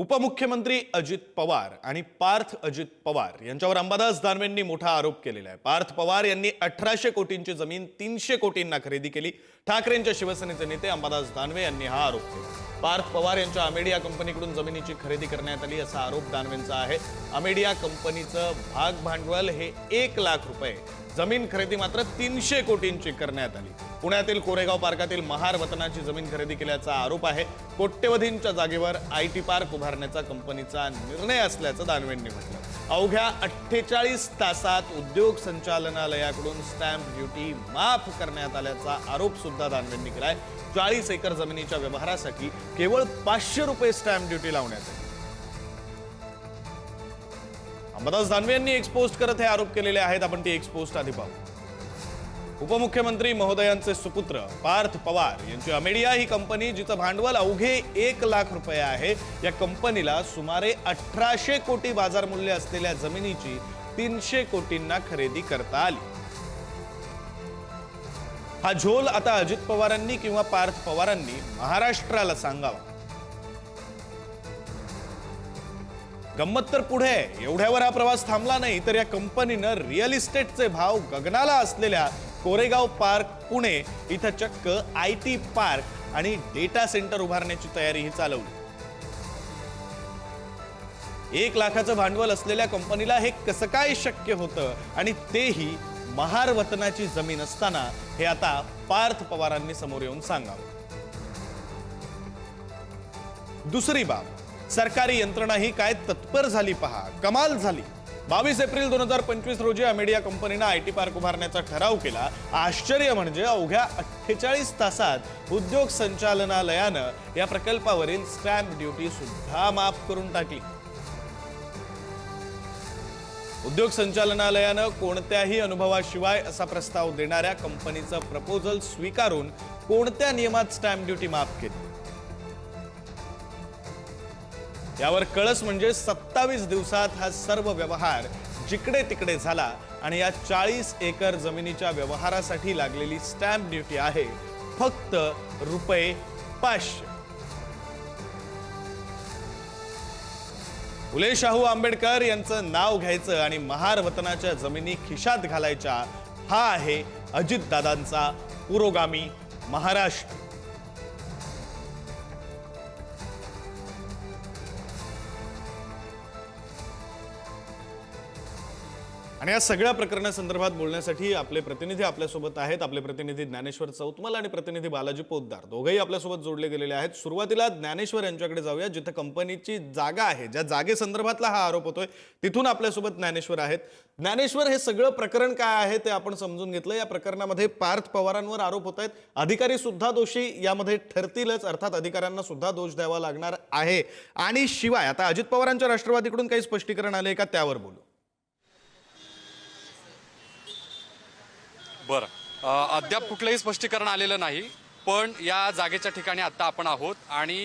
उपमुख्यमंत्री अजित पवार आणि पार्थ अजित पवार यांच्यावर अंबादास दानवेंनी मोठा आरोप केलेला आहे. पार्थ पवार यांनी अठराशे कोटींची जमीन तीनशे कोटींना खरेदी केली. ठाकरेंच्या शिवसेनेचे नेते अंबादास दानवे यांनी हा आरोप केला. पार्थ पवार यांच्या अमेडिया कंपनीकडून जमिनीची खरेदी करण्यात आली असा आरोप दानवेंचा आहे. अमेडिया कंपनीचं भाग भांडवल हे एक लाख रुपये जमीन खरेदी मात्र तीनशे कोटींची करण्यात आली. पुण्यातील कोरेगाव पार्कातील महार वतनाची जमीन खरेदी केल्याचा आरोप आहे. कोट्यवधींच्या जागेवर आय टी पार्क उभारण्याचा कंपनीचा निर्णय असल्याचं दानवेंनी म्हटलं. अवघ्या अठ्ठेचाळीस तासात उद्योग संचालनालयाकडून स्टॅम्प ड्युटी माफ करण्यात आल्याचा आरोप सुद्धा दानवेंनी केलाय. चाळीस एकर जमिनीच्या व्यवहारासाठी केवळ पाचशे रुपये स्टॅम्प ड्युटी लावण्यात आली. अंबादास दानवे यांनी एक्सपोस्ट करत हे आरोप केलेले आहेत. आपण ती एक्सपोस्ट आधी पाहू. उपमुख्यमंत्री महोदयांचे सुपुत्र पार्थ पवार यांची अमेडिया ही कंपनी जिचं भांडवल अवघे एक लाख रुपये आहे. या कंपनीला सुमारे अठराशे कोटी बाजार मूल्य असलेल्या जमिनीची तीनशे कोटींना खरेदी करता आली. हा झोल आता अजित पवारांनी किंवा पार्थ पवारांनी महाराष्ट्राला सांगावा. गंमत तर पुढे. एवढ्यावर हा प्रवास थांबला नाही तर या कंपनीनं रिअल इस्टेटचे भाव गगनाला असलेल्या कोरेगाव पार्क पुणे इथं चक्क आय टी पार्क आणि डेटा सेंटर उभारण्याची तयारीही चालवली. एक लाखाचं भांडवल असलेल्या कंपनीला हे कसं काय शक्य होतं? आणि तेही महार वतनाची जमीन असताना हे आता पार्थ पवारांनी समोर येऊन सांगावं. दुसरी बाब. सरकारी यंत्रणा ही काय तत्पर झाली पहा. कमाल झाली. बावीस एप्रिल दोन हजार पंचवीस रोजी अमेडिया कंपनीनं आय टी पार्क उभारण्याचा ठराव केला. आश्चर्य म्हणजे अवघ्या अठ्ठेचाळीस तासात उद्योग संचालनालयानं या प्रकल्पावरील स्टॅम्प ड्युटी सुद्धा माफ करून टाकली. उद्योग संचालनालयानं कोणत्याही अनुभवाशिवाय असा प्रस्ताव देणाऱ्या कंपनीचं प्रपोजल स्वीकारून कोणत्या नियमात स्टॅम्प ड्युटी माफ केली? यावर कळस म्हणजे सत्तावीस दिवसात हा सर्व व्यवहार जिकडे तिकडे झाला आणि या चाळीस एकर जमिनीच्या व्यवहारासाठी लागलेली स्टॅम्प ड्युटी आहे फक्त रुपये पाचशे. फुले शाहू आंबेडकर यांचं नाव घ्यायचं आणि महारवतनाच्या जमिनी खिशात घालायच्या हा आहे अजितदादांचा पुरोगामी महाराष्ट्र. आणि या सगळ्या प्रकरणासंदर्भात बोलण्यासाठी आपले प्रतिनिधी आपल्यासोबत आहेत. आपले प्रतिनिधी ज्ञानेश्वर चौतमल आणि प्रतिनिधी बालाजी पोद्दार दोघेही आपल्यासोबत जोडले गेलेले आहेत. सुरुवातीला ज्ञानेश्वर यांच्याकडे जाऊया जिथं कंपनीची जागा आहे. ज्या जागेसंदर्भातला हा आरोप होतोय तिथून आपल्यासोबत ज्ञानेश्वर आहेत. ज्ञानेश्वर हे सगळं प्रकरण काय आहे ते आपण समजून घेतलं. या प्रकरणामध्ये पार्थ पवारांवर आरोप होत आहेत. अधिकारी सुद्धा दोषी यामध्ये ठरतीलच. अर्थात अधिकाऱ्यांना सुद्धा दोष द्यावा लागणार आहे. आणि शिवाय आता अजित पवारांच्या राष्ट्रवादीकडून काही स्पष्टीकरण आले का त्यावर बोलू. बरं. अद्याप कुठलंही स्पष्टीकरण आलेलं नाही पण या जागेच्या ठिकाणी आत्ता आपण आहोत आणि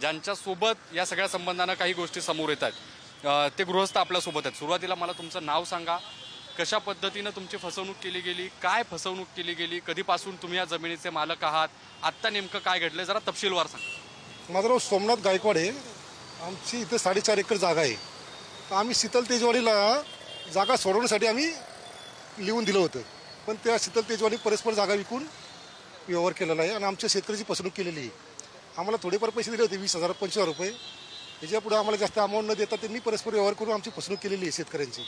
ज्यांच्यासोबत या सगळ्या संबंधानं काही गोष्टी समोर येत आहेत ते गृहस्थ आपल्यासोबत आहेत. सुरुवातीला मला तुमचं नाव सांगा. कशा पद्धतीनं तुमची फसवणूक केली गेली? काय फसवणूक केली गेली? कधीपासून तुम्ही या जमिनीचे मालक आहात? आत्ता नेमकं काय घडलं जरा तपशीलवार सांगा. माझं नाव सोमनाथ गायकवाड आहे. आमची इथं साडेचार एकर जागा आहे. तर आम्ही शीतल तेजवाडीला जागा सोडवण्यासाठी आम्ही लिहून दिलं होतं. पण त्या शीतल तेजवाडी परस्पर जागा विकून व्यवहार केलेला आहे आणि आमच्या शेतकऱ्याची फसवणूक केलेली आहे. आम्हाला थोडेफार पैसे दिले होते वीस हजार पंचवीस हजार रुपये. त्याच्यापुढे आम्हाला जास्त अमाऊंट न देता त्यांनी परस्पर व्यवहार करून आमची फसवणूक केलेली आहे शेतकऱ्यांची.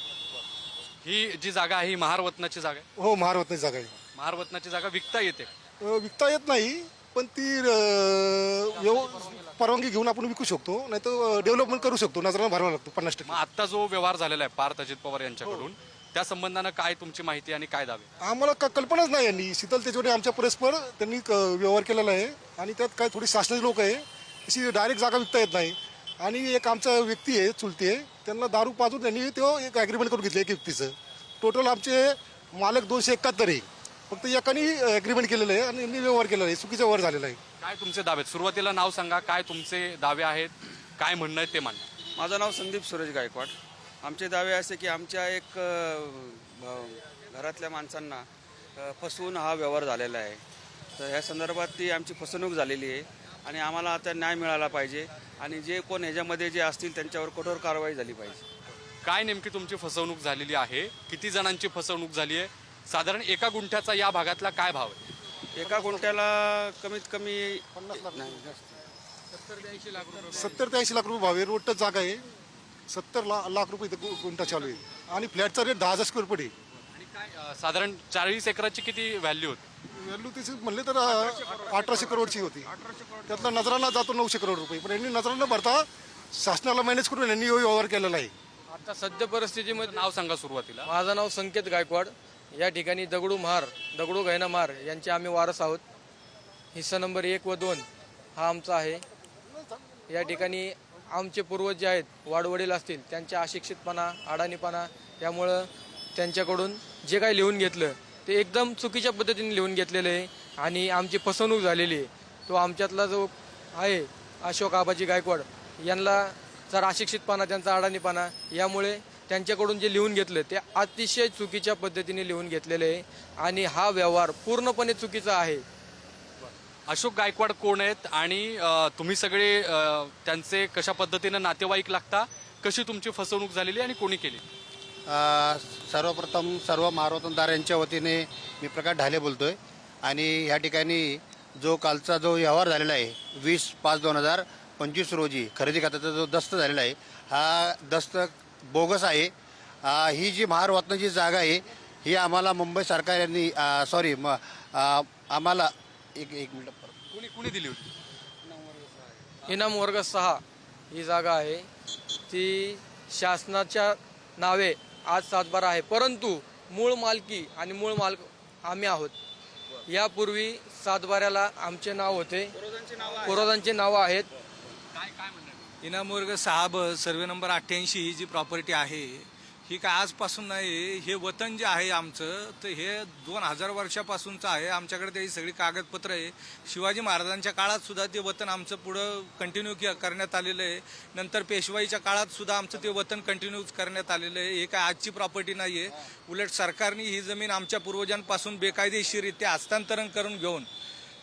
ही जी जागा आहे ही महारवतनाची जागा आहे? हो महारवतनाची जागा आहे. महारवतनाची जागा विकता येते. अ, विकता येत नाही पण ती अ, व्यव परवानगी घेऊन आपण विकू शकतो नाही तर डेव्हलपमेंट करू शकतो नजरानं भरावा लागतो पन्नास टक्के. मग आत्ता जो व्यवहार झालेला आहे पार्थ अजित पवार यांच्याकडून त्या संबंधानं काय तुमची माहिती आणि काय दावे? आम्हाला का कल्पनाच नाही यांनी. शीतल तेजवाडे आमच्या परस्पर त्यांनी क- व्यवहार केलेला आहे. आणि त्यात काय थोडी शासनाची लोक आहे. अशी डायरेक्ट जागा विकता येत नाही. आणि एक आमचा व्यक्ती आहे चुलती आहे. त्यांना दारू पाजून त्यांनी तो एक ॲग्रीमेंट करून घेतलं एक व्यक्तीचं. टोटल आमचे मालक दोनशे एकाहत्तर आहे. फक्त एकाने ॲग्रीमेंट केलेलं आहे आणि यांनी व्यवहार केलेला आहे. चुकीचा व्यवहार झालेला आहे. काय तुमचे दावे? आहेत? सुरुवातीला नाव सांगा. काय तुमचे दावे आहेत? काय म्हणणं आहे ते मांडा. माझं नाव संदीप सुरेश गायकवाड. आमचे दावे असे की आमच्या एक घरातल्या माणसांना फसवून हा व्यवहार झालेला आहे. तर ह्या संदर्भात ती आमची फसवणूक झालेली आहे आणि आम्हाला आता न्याय मिळाला पाहिजे आणि जे कोण ह्याच्यामध्ये जे असतील त्यांच्यावर कठोर कारवाई झाली पाहिजे. काय नेमकी तुमची फसवणूक झालेली आहे? किती जणांची फसवणूक झाली आहे? साधारण एका गुंठ्याचा या भागातला काय भाव आहे? एका गुंठ्याला कमीत कमी नाही, सत्तर ते ऐंशी लाख रुपये भाव आहे. रोड टच जागा आहे. सत्तर ला लाख रुपये इथं गु- गुंठा चालू आहे. आणि फ्लॅटचा रेट दहा हजार स्क्वेअर फूट आहे. आणि काय अं, साधारण चाळीस एकराची किती व्हॅल्यू होती? व्हॅल्यू त्याची म्हणले तर अं, अठराशे करोडची होती. त्यातला नजराना जातो नऊशे करोड रुपये. पण यांनी नजराना भरता शासनाला मॅनेज करून यांनी व्यवहार केलेला आहे. आता सद्य परिस्थितीमध्ये नाव सांगा सुरुवातीला. माझं नाव संकेत गायकवाड. या ठिकाणी दगडू महार दगडू गैना महार यांचे आम्ही वारस आहोत. हिस्सा नंबर एक व दोन हा आमचा आहे. या ठिकाणी आमचे पूर्वज जे आहेत वाडवडील असतील त्यांच्या अशिक्षितपणा अडाणीपणा यामुळं त्यांच्याकडून जे काही लिहून घेतलं ते एकदम चुकीच्या पद्धतीने लिहून घेतलेलं आहे आणि आमची फसवणूक झालेली आहे. तो आमच्यातला जो आहे अशोक आबाजी गायकवाड यांना जर अशिक्षितपणा त्यांचा अडाणीपणा यामुळे त्यांच्याकडून जे लिहून घेतलं ते अतिशय चुकीच्या पद्धतीने लिहून घेतलेलं आहे. आणि हा व्यवहार पूर्णपणे चुकीचा आहे. अशोक गायकवाड कोण आहेत आणि तुम्ही सगळे त्यांचे कशा पद्धतीनं नातेवाईक लागता कशी तुमची फसवणूक झालेली आणि कोणी केली? सर्वप्रथम सर्व मारवतनदार यांच्या वतीने मी प्रकाश ढाले बोलतोय. आणि ह्या ठिकाणी जो कालचा जो व्यवहार झालेला आहे वीस पाच दोन हजार पंचवीस रोजी खरेदी खात्याचा जो दस्त झालेला आहे हा दस्त बोगस आहे. ही जी महारवतनाची जागा आहे ही आम्हाला मुंबई सरकार यांनी सॉरी आम्हाला एक एक मिनिट कोणी कोणी दिली होती? इनाम वर्ग सहा ही जागा आहे. ती शासनाच्या नावे आज सातबारा आहे. परंतु मूळ मालकी आणि मूळ मालक आम्ही आहोत. यापूर्वी सातबाऱ्याला आमचे नाव होते. पूर्वजांची नावं आहेत. इनाम वर्ग सहा ब सर्वे नंबर अठ्ठ्याऐंशी ही जी प्रॉपर्टी आहे ही काय आजपासून नाही हे वतन जे आहे आमचं तर हे दोन हजार वर्षापासूनचं आहे. आमच्याकडे त्याची सगळी कागदपत्र आहे. शिवाजी महाराजांच्या काळात सुद्धा ते वतन आमचं पुढं कंटिन्यू करण्यात आलेलं आहे. नंतर पेशवाईच्या काळात सुद्धा आमचं ते वतन कंटिन्यू करण्यात आलेलं आहे. हे काय आजची प्रॉपर्टी नाही आहे उलट सरकारने ही जमीन आमच्या पूर्वजांपासून बेकायदेशीररित्या हस्तांतरण करून घेऊन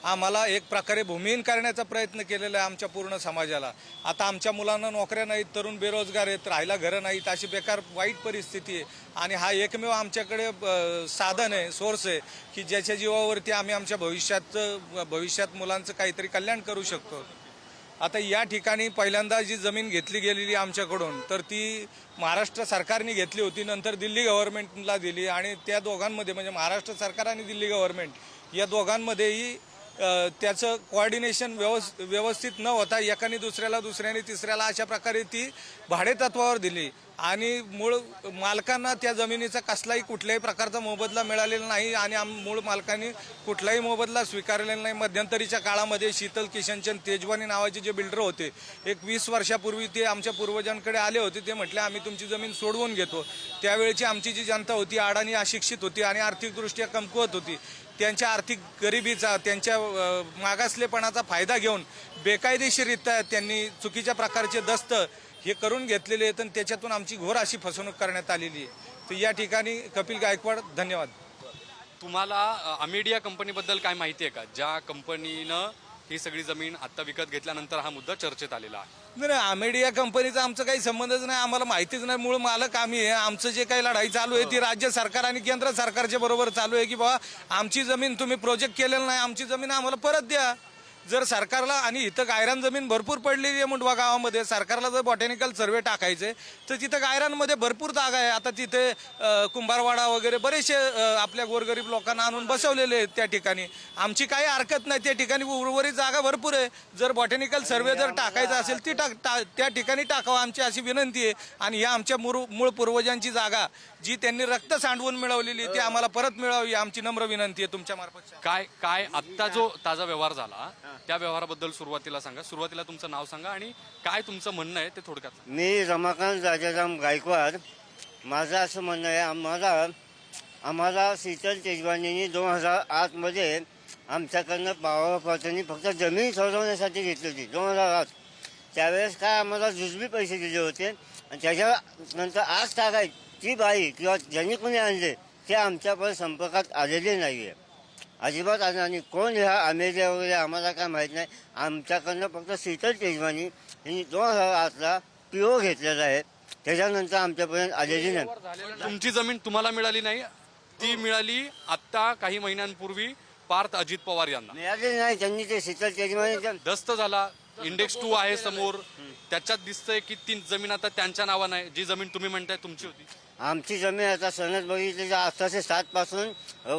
आम्हाला एक प्रकारे भूमिहीन करण्याचा प्रयत्न केलेला आहे आमच्या पूर्ण समाजाला. आता आमच्या मुलांना नोकऱ्या नाहीत तरुण बेरोजगार आहेत राहायला घरं नाहीत अशी बेकार वाईट परिस्थिती आहे. आणि हा एकमेव आमच्याकडे साधन आहे सोर्स आहे की ज्याच्या जीवावरती आम्ही आमच्या भविष्यात भविष्यात मुलांचं काहीतरी कल्याण करू शकतो. आता या ठिकाणी पहिल्यांदा जी जमीन घेतली गेलेली आमच्याकडून तर ती महाराष्ट्र सरकारने घेतली होती नंतर दिल्ली गव्हर्नमेंटला दिली. आणि त्या दोघांमध्ये म्हणजे महाराष्ट्र सरकार आणि दिल्ली गव्हर्नमेंट या दोघांमध्येही त्याचं कोऑर्डिनेशन व्यवस् व्यवस्थित न होता एकाने दुसऱ्याला दुसऱ्याने तिसऱ्याला अशा प्रकारे ती भाडेतत्वावर दिली. आणि मूळ मालकांना त्या जमिनीचा कसलाही कुठल्याही प्रकारचा मोबदला मिळालेला नाही आणि आम मूळ मालकांनी कुठलाही मोबदला स्वीकारलेला नाही. मध्यंतरीच्या काळामध्ये शीतल किशनचंद तेजवानी नावाचे जे बिल्डर होते एक वीस वर्षापूर्वी ते आमच्या पूर्वजांकडे आले होते. ते म्हटले आम्ही तुमची जमीन सोडवून घेतो. त्यावेळची आमची जी जनता होती अडाणी अशिक्षित होती आणि आर्थिकदृष्ट्या कमकुवत होती. त्यांच्या आर्थिक गरिबीचा त्यांच्या मागासलेपणाचा फायदा घेऊन बेकायदेशीररित्या त्यांनी चुकीच्या प्रकारचे दस्त हे करून घेतलेले आहेत आणि त्याच्यातून आमची घोर अशी फसवणूक करण्यात आलेली आहे. तर या ठिकाणी कपिल गायकवाड धन्यवाद. तुम्हाला अमेडिया कंपनीबद्दल काय माहिती आहे का? ज्या कंपनीनं ही सगळी जमीन आता विकत घेतल्यानंतर हा मुद्दा चर्चेत आलेला आहे. नाही अमेडिया कंपनीचा आमचा काही संबंधच नाही आम्हाला माहितीच नाही. मूळ मालक आम्ही आहे. आमचं जे काही लढाई चालू आहे ती राज्य सरकार आणि केंद्र सरकारच्या बरोबर चालू आहे की बाबा आमची जमीन तुम्ही प्रोजेक्ट केलेलं नाही आमची जमीन आम्हाला परत द्या. जर सरकारला आणि इथं गायरान जमीन भरपूर पडलेली आहे मुंडवा गावामध्ये सरकारला जर बॉटॅनिकल सर्वे टाकायचे तर तिथं गायरांमध्ये भरपूर जागा आहे. आता तिथे कुंभारवाडा वगैरे बरेचसे आपल्या गोरगरीब लोकांना आणून बसवलेले आहेत त्या ठिकाणी. आमची काही हरकत नाही त्या ठिकाणी उर्वरित जागा भरपूर आहे. जर बॉटॅनिकल सर्वे जर टाकायचा असेल ती टाक टा- त्या ठिकाणी टाकावं आमची अशी विनंती आहे. आणि या आमच्या मूळ मूळ पूर्वजांची जागा जी त्यांनी रक्त सांडवून मिळवलेली ती आम्हाला परत मिळावी आमची नम्र विनंती आहे तुमच्या मार्फत. काय काय आत्ता जो ताजा व्यवहार झाला त्या व्यवहाराबद्दल सुरुवातीला सांगा. सुरुवातीला तुमचं नाव सांगा आणि काय तुमचं म्हणणं आहे ते थोडक्यात सांगा. मी रमाकांत राजाराम गायकवाड. माझं असं म्हणणं आहे आम्हाला आम्हाला शीतल तेजवानींनी दोन हजार आठमध्ये आमच्याकडनं पावापासून फक्त जमीन सोडवण्यासाठी घेतली होती दोन हजार आठ. त्यावेळेस काय आम्हाला जुजबी पैसे दिले होते आणि त्याच्यानंतर आज टाकाय ती बाई किंवा ज्यांनी कोणी आणले ते आमच्यापर्यंत संपर्कात आलेले नाही आहे अजिबात आणि कोण ह्या अमेरिका वगैरे आम्हाला काय माहीत नाही. आमच्याकडनं फक्त शीतल तेजवानी यांनी दोन हजार आठला पी ओ घेतलेला आहे त्याच्यानंतर आमच्यापर्यंत आलेली नाही. तुमची जमीन तुम्हाला मिळाली नाही. ती मिळाली आत्ता काही महिन्यांपूर्वी पार्थ अजित पवार यांना. मिळालेली नाही. त्यांनी ते शीतल तेजवानी दस्त झाला. इंडेक्स टू आहे समोर. त्याच्यात दिसतंय की ती जमीन आता त्यांच्या नावानं आहे. जी जमीन तुम्ही म्हणताय तुमची होती. आमची जमीन आता सनद बघितली तर अठराशे सात पासून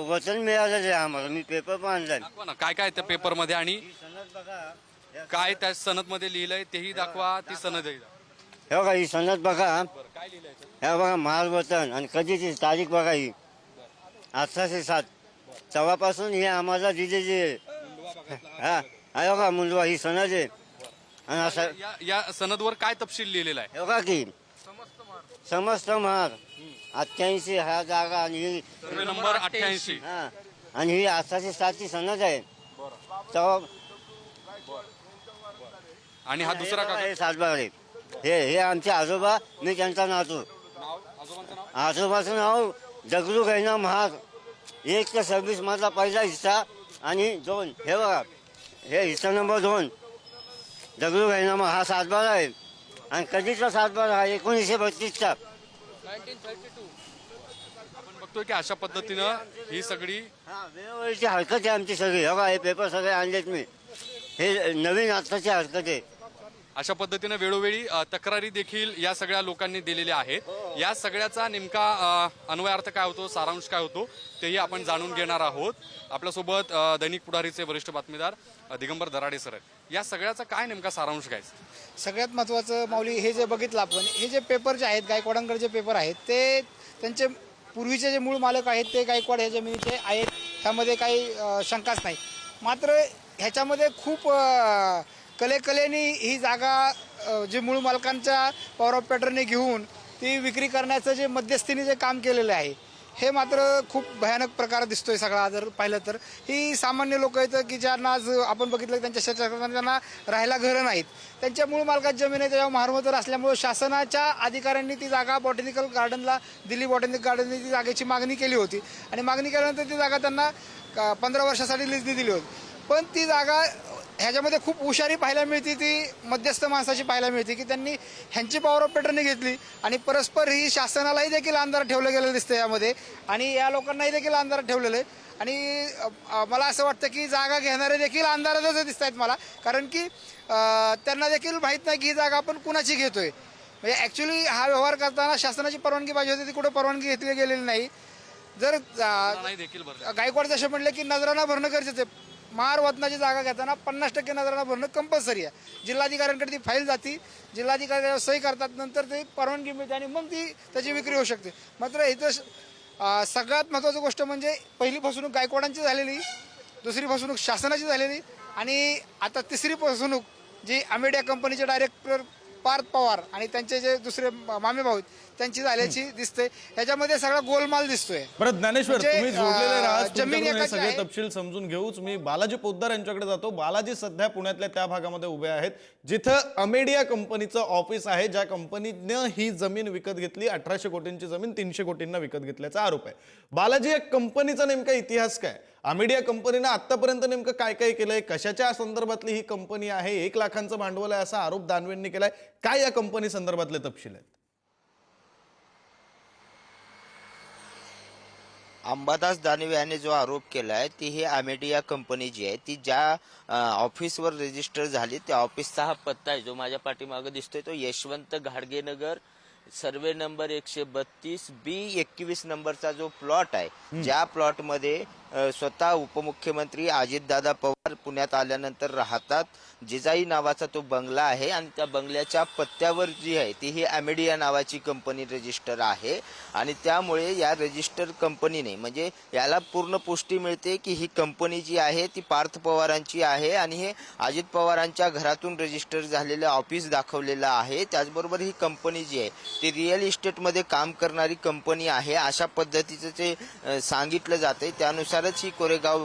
वचन मिळालेलं आहे आम्हाला. मी पेपर पण आणलाय. दाखवा ना काय काय त्या पेपरमध्ये आणि ही सनद बघा. काय त्या सनदमध्ये लिहिलंय तेही दाखवा ती सनद हे बघा ही सनद बघा. हे बघा महावतन आणि कधीची तारीख बघा ही. अठराशे सात. तेव्हापासून हे आम्हाला दिलेली आहे. हा हे बघा मुलवा ही सनद आहे. आणि असं या या सनदवर काय तपशील लिहिलेला आहे? हे बघा की समस्त महार अठ्ठ्याऐंशी हा जागा आणि ही सर्वे नंबर अठ्ठ्याऐंशी. हा. आणि ही अठराशे सातची सनद आहे. तेव्हा आणि हा दुसरा हे बघा, हे सातबार. आहे हे हे आमचे आजोबा मी त्यांचा नातू. आजोबाचं नाव दगडू गैना महाग. एक ते सव्वीस मधला पहिला हिस्सा आणि दोन. हे बघा. हे हिस्सा नंबर दोन. दगडू गैना हा सातबार आहे. आणि कधीचा सातबार हा एकोणीसशे बत्तीसचा आपण बघतोय की अशा पद्धतीनं ही सगळी हा वेळोवेळीची हरकत आहे आमची सगळी. हे बघा हे पेपर सगळे आणलेत मी. हे नवीन आत्ताची हरकत आहे. अशा पद्धतीनं वेळोवेळी तक्रारी देखील या सगळ्या लोकांनी दिलेल्या आहेत. या सगळ्याचा नेमका अन्वयार्थ काय होतो सारांश काय होतो तेही आपण जाणून घेणार आहोत. आपल्यासोबत दैनिक पुढारीचे वरिष्ठ बातमीदार दिगंबर दराडे सर या सगळ्याचा काय नेमका सारांश काय? सगळ्यात महत्त्वाचं माऊली हे जे बघितलं आपण हे जे पेपर जे आहेत गायकवाडांकडे जे पेपर आहेत ते त्यांचे पूर्वीचे जे मूळ मालक आहेत ते गायकवाड ह्या जमिनीचे आहेत. ह्यामध्ये काही शंकाच नाही. मात्र ह्याच्यामध्ये खूप कलेकलेने ही जागा जे मूळ मालकांच्या पॉवर ऑफ पॅटर्नने घेऊन ती विक्री करण्याचं जे मध्यस्थीने जे काम केलेलं आहे हे मात्र खूप भयानक प्रकार दिसतोय सगळा. जर पाहिलं तर ही सामान्य लोक आहेत की ज्यांना आज आपण बघितलं त्यांच्या शेतात त्यांना राहायला घरं नाहीत. त्यांच्या मूळ मालकात जमीन आहे त्याच्यावर महारमतर असल्यामुळे शासनाच्या अधिकाऱ्यांनी ती जागा बॉटॅनिकल गार्डनला दिल्ली बॉटॅनिकल गार्डनने ती जागेची मागणी केली होती आणि मागणी केल्यानंतर ती जागा त्यांना पंधरा वर्षासाठी लिजनी दिली होती. पण ती जागा ह्याच्यामध्ये खूप हुशारी पाहायला मिळते ती मध्यस्थ माणसाची पाहायला मिळते की त्यांनी ह्यांची पॉवर ऑफ पेटर्ने घेतली आणि परस्पर ही शासनालाही देखील अंधार ठेवलं गेलेलं दिसतं यामध्ये. आणि या लोकांनाही देखील अंधार ठेवलेलं आहे. आणि मला असं वाटतं की जागा घेणारे देखील अंधारातच दिसत आहेत मला. कारण की त्यांना देखील माहीत नाही की ही जागा आपण कुणाची घेतोय. म्हणजे ॲक्च्युली हा व्यवहार करताना शासनाची परवानगी पाहिजे होती ती कुठं परवानगी घेतली गेलेली नाही. जर गायकवाड जसे म्हणले की नजराना भरणं गरजेचं आहे. महार वतनाची जागा घेताना पन्नास टक्के नजराना भरणं कंपल्सरी आहे. जिल्हाधिकाऱ्यांकडे ती फाईल जाती. जिल्हाधिकारी सही करतात नंतर ते परवानगी मिळते आणि मग ती त्याची विक्री होऊ शकते. मात्र इथं सगळ्यात महत्त्वाची गोष्ट म्हणजे पहिली फसवणूक गायकवाडांची झालेली दुसरी फसवणूक शासनाची झालेली आणि आता तिसरी फसवणूक जी अमेडिया कंपनीचे डायरेक्टर पार्थ पवार आणि त्यांचे जे दुसरे मामे भाऊ त्यांची झाल्याची दिसते ह्याच्यामध्ये सगळा गोलमाल दिसतोय. परत ज्ञानेश्वर म्हणजे, तुम्ही जोडलेले अं, राहा जमीन तुमच्याकडून हे एकाची सगळे आहे. तपशील समजून घेऊच. मी बालाजी पोद्दार यांच्याकडे जातो. बालाजी सध्या पुण्यातल्या त्या भागामध्ये उभे आहेत. जिथं अमेडिया कंपनीचं ऑफिस आहे ज्या कंपनीनं ही जमीन विकत घेतली. अठराशे कोटींची जमीन तीनशे कोटींना विकत घेतल्याचा आरोप आहे. बालाजी या कंपनीचा नेमका इतिहास काय? अमेडिया कंपनीनं आतापर्यंत नेमकं काय काय केलंय? कशाच्या संदर्भातली ही कंपनी आहे? एक लाखांचं भांडवल आहे असा आरोप दानवेंनी केलाय. काय या कंपनी संदर्भातले तपशील आहेत? अंबादास दानवे यांनी जो आरोप केला आहे ती ही अमेडिया कंपनी जी आहे ती ज्या ऑफिसवर रजिस्टर झाली त्या ऑफिसचा हा पत्ता आहे जो माझ्या पाठीमागे दिसतोय तो यशवंत घाडगेनगर सर्वे नंबर एकशे बत्तीस बी एकवीस नंबरचा जो प्लॉट आहे ज्या प्लॉटमध्ये स्वतः उपमुख्यमंत्री अजितदादा पवार पुण्यात आल्यानंतर राहतात. जिजाई नावाचा तो बंगला आहे आणि त्या बंगल्याच्या पत्त्यावर जी आहे ती ही ॲमेडिया नावाची कंपनी रजिस्टर आहे. आणि त्यामुळे या रजिस्टर कंपनीने म्हणजे याला पूर्ण पुष्टी मिळते की ही कंपनी जी आहे ती पार्थ पवारांची आहे आणि हे अजित पवारांच्या घरातून रजिस्टर झालेलं ऑफिस दाखवलेलं आहे. त्याचबरोबर ही कंपनी जी आहे ती रिअल इस्टेटमध्ये काम करणारी कंपनी आहे. अशा पद्धतीचं ते अ, सांगितलं जाते त्यानुसारच ही कोरेगाव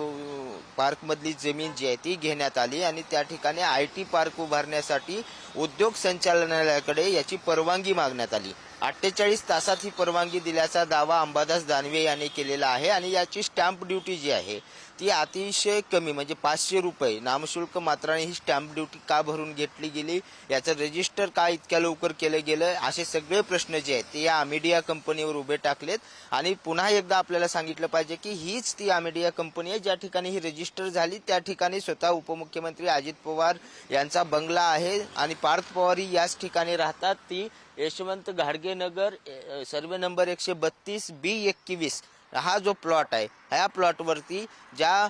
पार्कमधली जमीन जी आहे ती घेण्यात आली आणि त्या ठिकाणी आय टी पार्क उभारण्यासाठी उद्योग संचालनालयाकडे याची परवानगी मागण्यात आली. अठ्ठेचाळीस तासात ही परवानगी दिल्याचा दावा अंबादास दानवे यांनी केलेला आहे आणि याची स्टॅम्प ड्युटी जी आहे ती अतिशय कमी म्हणजे पाचशे रुपये नामशुल्क मात्राने ही स्टॅम्प ड्युटी का भरून घेतली गेली याचं रजिस्टर का इतक्या लवकर केलं गेलं असे सगळे प्रश्न जे आहेत ते या अमेडिया कंपनीवर उभे टाकलेत. आणि पुन्हा एकदा आपल्याला सांगितलं पाहिजे की हीच ती अमेडिया कंपनी आहे ज्या ठिकाणी ही रजिस्टर झाली त्या ठिकाणी स्वतः उपमुख्यमंत्री अजित पवार यांचा बंगला आहे आणि पार्थ पवारही याच ठिकाणी राहतात. ती यशवंत घाडगे नगर सर्वे नंबर एकशे बत्तीस बी एकवीस. हा जो प्लॉट आहे ह्या प्लॉटवरती ज्या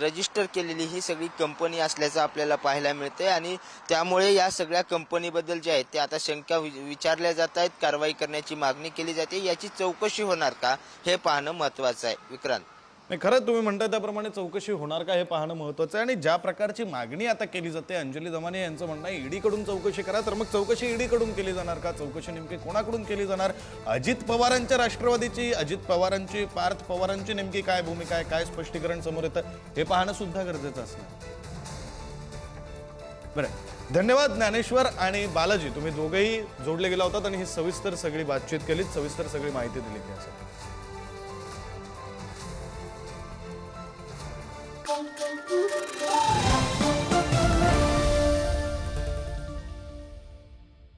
रजिस्टर केलेली ही सगळी कंपनी असल्याचं आपल्याला पाहायला मिळते आणि त्यामुळे या सगळ्या कंपनीबद्दल जे आहेत ते आता शंका वि- विचारल्या जात आहेत. कारवाई करण्याची मागणी केली जाते. याची चौकशी होणार का हे पाहणं महत्वाचं आहे. विक्रांत. नाही खरंच तुम्ही म्हणता त्याप्रमाणे चौकशी होणार का हे पाहणं महत्वाचं आहे. आणि ज्या प्रकारची मागणी आता केली जाते अंजली दमाने यांचं म्हणणं आहे ईडीकडून चौकशी करा तर मग चौकशी ईडीकडून केली जाणार का? चौकशी नेमकी कोणाकडून केली जाणार? अजित पवारांच्या राष्ट्रवादीची अजित पवारांची पार्थ पवारांची नेमकी काय भूमिका आहे काय स्पष्टीकरण समोर येतं हे पाहणं सुद्धा गरजेचं असणार. बरं. धन्यवाद ज्ञानेश्वर आणि बालाजी. तुम्ही दोघेही जोडले गेला होतात आणि ही सविस्तर सगळी बातचीत केलीत सविस्तर सगळी माहिती दिली त्यासाठी